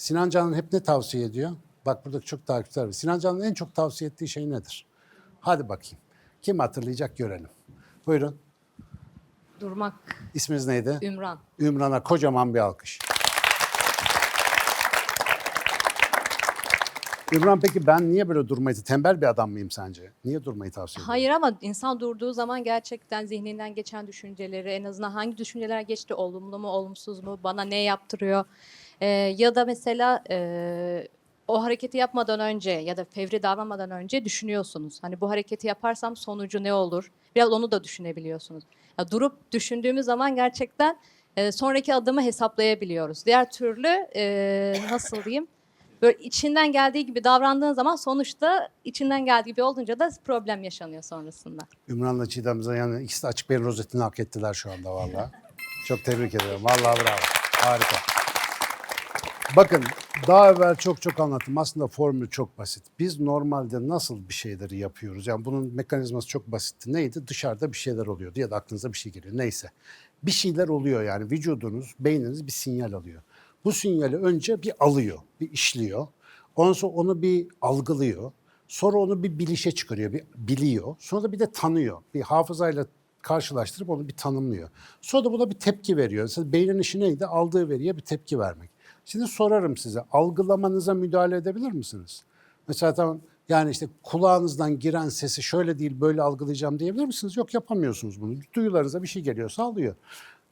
Sinan Can'ın hep ne tavsiye ediyor? Bak burada çok takipçiler var. Sinan Can'ın en çok tavsiye ettiği şey nedir? Hadi bakayım. Kim hatırlayacak görelim. Buyurun. Durmak, İsminiz neydi? Ümran. Ümran'a kocaman bir alkış. Ümran peki ben niye böyle durmayı, tembel bir adam mıyım sence? Niye durmayı tavsiye ediyorsun? Hayır ama insan durduğu zaman gerçekten zihninden geçen düşünceleri en azından hangi düşünceler geçti, olumlu mu, olumsuz mu, bana ne yaptırıyor? Ee, ya da mesela e, o hareketi yapmadan önce ya da fevri davranmadan önce düşünüyorsunuz. Hani bu hareketi yaparsam sonucu ne olur? Biraz onu da düşünebiliyorsunuz. Ya durup düşündüğümüz zaman gerçekten e, sonraki adımı hesaplayabiliyoruz. Diğer türlü e, nasıl diyeyim? Böyle içinden geldiği gibi davrandığın zaman sonuçta içinden geldiği gibi olunca da problem yaşanıyor sonrasında. Ümran'la Çiğdem'imize yani ikisi de açık beyin rozetini hak ettiler şu anda vallahi. Çok tebrik ediyorum. Vallahi bravo. Harika. Bakın daha evvel çok çok anlattım. Aslında formülü çok basit. Biz normalde nasıl bir şeyleri yapıyoruz? Yani bunun mekanizması çok basitti. Neydi? Dışarıda bir şeyler oluyordu ya da aklınıza bir şey geliyor. Neyse. Bir şeyler oluyor yani. Vücudunuz, beyniniz bir sinyal alıyor. Bu sinyali önce bir alıyor, bir işliyor. Ondan sonra onu bir algılıyor. Sonra onu bir bilişe çıkarıyor, bir biliyor. Sonra da bir de tanıyor. Bir hafızayla karşılaştırıp onu bir tanımlıyor. Sonra da buna bir tepki veriyor. Mesela beynin işi neydi? Aldığı veriye bir tepki vermek. Şimdi sorarım size, algılamanıza müdahale edebilir misiniz? Mesela tamam, yani işte kulağınızdan giren sesi şöyle değil böyle algılayacağım diyebilir misiniz? Yok yapamıyorsunuz bunu. Duyularınıza bir şey geliyorsa alıyor.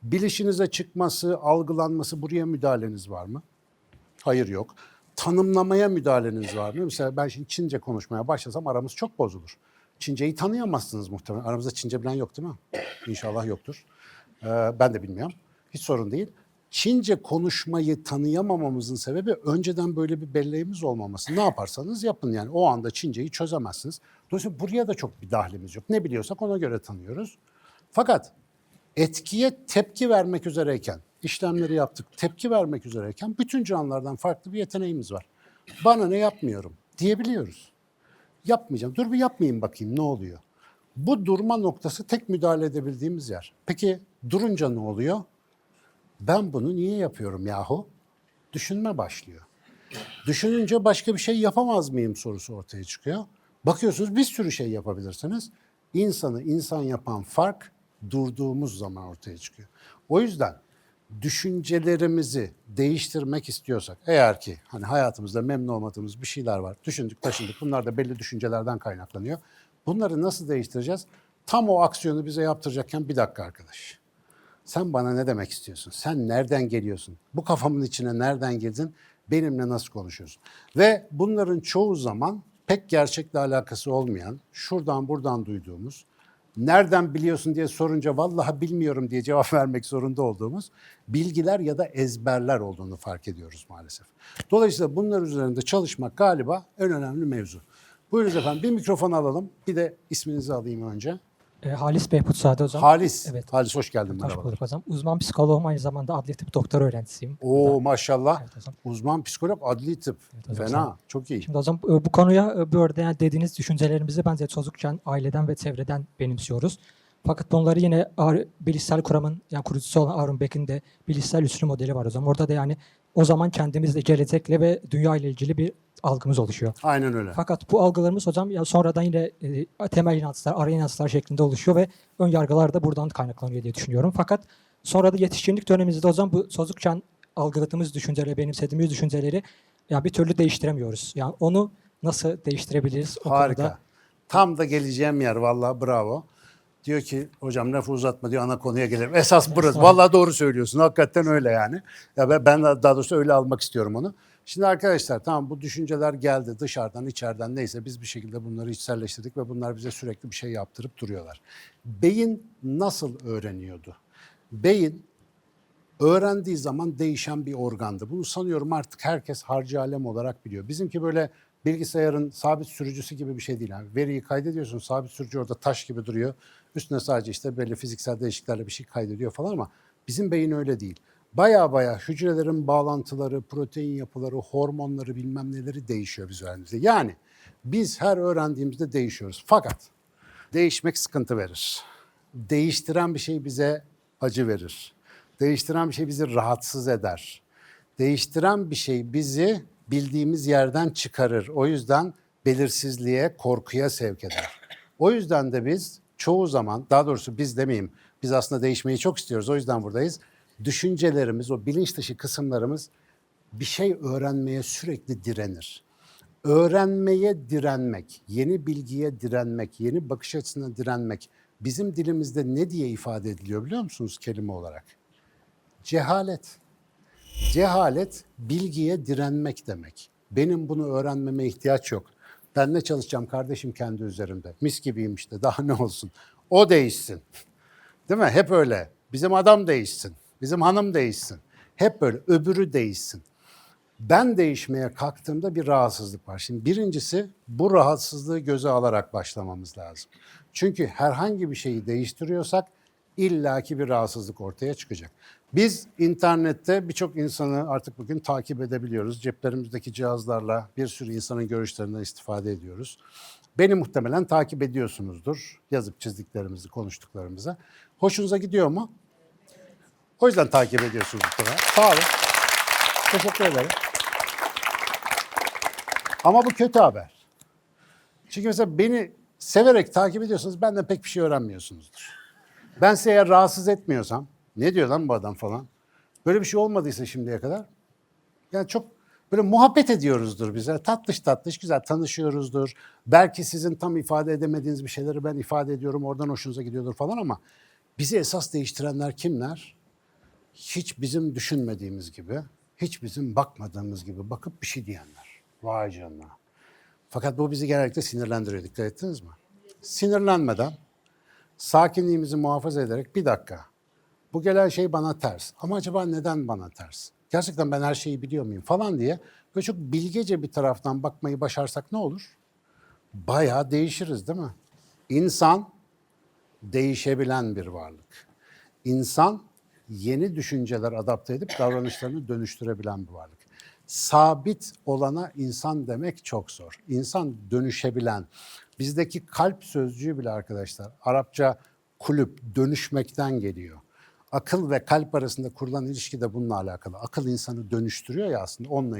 Bilişinize çıkması, algılanması buraya müdahaleniz var mı? Hayır yok. Tanımlamaya müdahaleniz var mı? Mesela ben şimdi Çince konuşmaya başlasam aramız çok bozulur. Çinceyi tanıyamazsınız muhtemelen. Aramızda Çince bilen yok değil mi? İnşallah yoktur. Ee, ben de bilmiyorum. Hiç sorun değil. Çince konuşmayı tanıyamamamızın sebebi önceden böyle bir belleğimiz olmaması. Ne yaparsanız yapın yani o anda Çinceyi çözemezsiniz. Dolayısıyla buraya da çok bir dahlimiz yok. Ne biliyorsak ona göre tanıyoruz. Fakat etkiye tepki vermek üzereyken, işlemleri yaptık, tepki vermek üzereyken bütün canlılardan farklı bir yeteneğimiz var. Bana ne yapmıyorum diyebiliyoruz. Yapmayacağım. Dur bir yapmayayım bakayım ne oluyor. Bu durma noktası tek müdahale edebildiğimiz yer. Peki durunca ne oluyor? Ben bunu niye yapıyorum yahu? Düşünme başlıyor. Düşününce başka bir şey yapamaz mıyım sorusu ortaya çıkıyor. Bakıyorsunuz bir sürü şey yapabilirsiniz. İnsanı insan yapan fark durduğumuz zaman ortaya çıkıyor. O yüzden düşüncelerimizi değiştirmek istiyorsak, eğer ki hani hayatımızda memnun olmadığımız bir şeyler var, düşündük, taşındık, bunlar da belli düşüncelerden kaynaklanıyor. Bunları nasıl değiştireceğiz? Tam o aksiyonu bize yaptıracakken bir dakika arkadaş. Sen bana ne demek istiyorsun? Sen nereden geliyorsun? Bu kafamın içine nereden girdin? Benimle nasıl konuşuyorsun? Ve bunların çoğu zaman pek gerçekle alakası olmayan, şuradan buradan duyduğumuz, nereden biliyorsun diye sorunca vallahi bilmiyorum diye cevap vermek zorunda olduğumuz bilgiler ya da ezberler olduğunu fark ediyoruz maalesef. Dolayısıyla bunlar üzerinde çalışmak galiba en önemli mevzu. Buyurunuz efendim bir mikrofon alalım. Bir de isminizi alayım önce. E, Halis Behbut Sade hocam. Halis. Evet. Halis hoş geldin. Hoş Merhaba. bulduk hocam. Uzman psikoloğum aynı zamanda adli tıp doktor öğrencisiyim. Oo maşallah. Evet hocam. Uzman psikolog adli tıp. hocam, Fena. Çok iyi. Şimdi hocam e, bu konuya e, bu örneğin dediğiniz düşüncelerimizi bence çocukken aileden ve çevreden benimsiyoruz. Fakat bunları yine bilişsel kuramın yani kurucusu olan Aaron Beck'in de bilişsel üçlü modeli var hocam. Orada da yani o zaman kendimizle, gelecekle ve dünya ile ilgili bir algımız oluşuyor. Aynen öyle. Fakat bu algılarımız hocam ya sonradan yine e, temel inançlar, ara inançlar şeklinde oluşuyor ve ön yargılar da buradan kaynaklanıyor diye düşünüyorum. Fakat sonra da yetişkinlik dönemimizde hocam bu çocukken algıladığımız düşünceleri, benimsediğimiz düşünceleri ya bir türlü değiştiremiyoruz. Yani onu nasıl değiştirebiliriz? O Harika. konuda Tam da geleceğim yer vallahi bravo. Diyor ki hocam lafı uzatma diyor ana konuya gelelim. Esas burası. Vallahi doğru söylüyorsun. Hakikaten öyle yani. Ya ben, daha doğrusu öyle almak istiyorum onu. Şimdi arkadaşlar tamam bu düşünceler geldi dışarıdan içeriden neyse biz bir şekilde bunları içselleştirdik ve bunlar bize sürekli bir şey yaptırıp duruyorlar. Beyin nasıl öğreniyordu? Beyin öğrendiği zaman değişen bir organdı. Bunu sanıyorum artık herkes harcı alem olarak biliyor. Bizimki böyle bilgisayarın sabit sürücüsü gibi bir şey değil. Yani veriyi kaydediyorsun, sabit sürücü orada taş gibi duruyor. Üstüne sadece işte belli fiziksel değişikliklerle bir şey kaydediyor falan ama bizim beyin öyle değil. Baya baya hücrelerin bağlantıları, protein yapıları, hormonları bilmem neleri değişiyor biz öğrendiğimizde. Yani biz her öğrendiğimizde değişiyoruz. Fakat değişmek sıkıntı verir. Değiştiren bir şey bize acı verir. Değiştiren bir şey bizi rahatsız eder. Değiştiren bir şey bizi bildiğimiz yerden çıkarır. O yüzden belirsizliğe, korkuya sevk eder. O yüzden de biz çoğu zaman, daha doğrusu biz demeyeyim, biz aslında değişmeyi çok istiyoruz. O yüzden buradayız. Düşüncelerimiz, o bilinç dışı kısımlarımız bir şey öğrenmeye sürekli direnir. Öğrenmeye direnmek, yeni bilgiye direnmek, yeni bakış açısına direnmek bizim dilimizde ne diye ifade ediliyor biliyor musunuz kelime olarak? Cehalet. Cehalet bilgiye direnmek demek. Benim bunu öğrenmeme ihtiyaç yok. Ben ne çalışacağım kardeşim kendi üzerimde. Mis gibiyim işte daha ne olsun. O değişsin. Değil mi? Hep öyle. Bizim adam değişsin. Bizim hanım değişsin. Hep böyle. Öbürü değişsin. Ben değişmeye kalktığımda bir rahatsızlık var. Şimdi birincisi bu rahatsızlığı göze alarak başlamamız lazım. Çünkü herhangi bir şeyi değiştiriyorsak illaki bir rahatsızlık ortaya çıkacak. Biz internette birçok insanı artık bugün takip edebiliyoruz. Ceplerimizdeki cihazlarla bir sürü insanın görüşlerinden istifade ediyoruz. Beni muhtemelen takip ediyorsunuzdur. Yazıp çizdiklerimizi, konuştuklarımızı. Hoşunuza gidiyor mu? O yüzden takip ediyorsunuz muhtemelen. Sağ olun. Teşekkür ederim. Ama bu kötü haber. Çünkü mesela beni severek takip ediyorsanız benden pek bir şey öğrenmiyorsunuzdur. Ben size eğer rahatsız etmiyorsam, ne diyor lan bu adam falan, böyle bir şey olmadıysa şimdiye kadar, yani çok böyle muhabbet ediyoruzdur bize. Tatlış tatlış güzel tanışıyoruzdur. Belki sizin tam ifade edemediğiniz bir şeyleri ben ifade ediyorum, oradan hoşunuza gidiyordur falan ama bizi esas değiştirenler kimler? hiç bizim düşünmediğimiz gibi, hiç bizim bakmadığımız gibi bakıp bir şey diyenler. Vay canına. Fakat bu bizi genellikle sinirlendiriyor. Dikkat ettiniz mi? Sinirlenmeden, sakinliğimizi muhafaza ederek bir dakika. Bu gelen şey bana ters. Ama acaba neden bana ters? Gerçekten ben her şeyi biliyor muyum falan diye böyle çok bilgece bir taraftan bakmayı başarsak ne olur? Bayağı değişiriz değil mi? İnsan değişebilen bir varlık. İnsan yeni düşünceler adapte edip davranışlarını dönüştürebilen bir varlık. Sabit olana insan demek çok zor. İnsan dönüşebilen. Bizdeki kalp sözcüğü bile arkadaşlar Arapça kulüp dönüşmekten geliyor. Akıl ve kalp arasında kurulan ilişki de bununla alakalı. Akıl insanı dönüştürüyor ya aslında onunla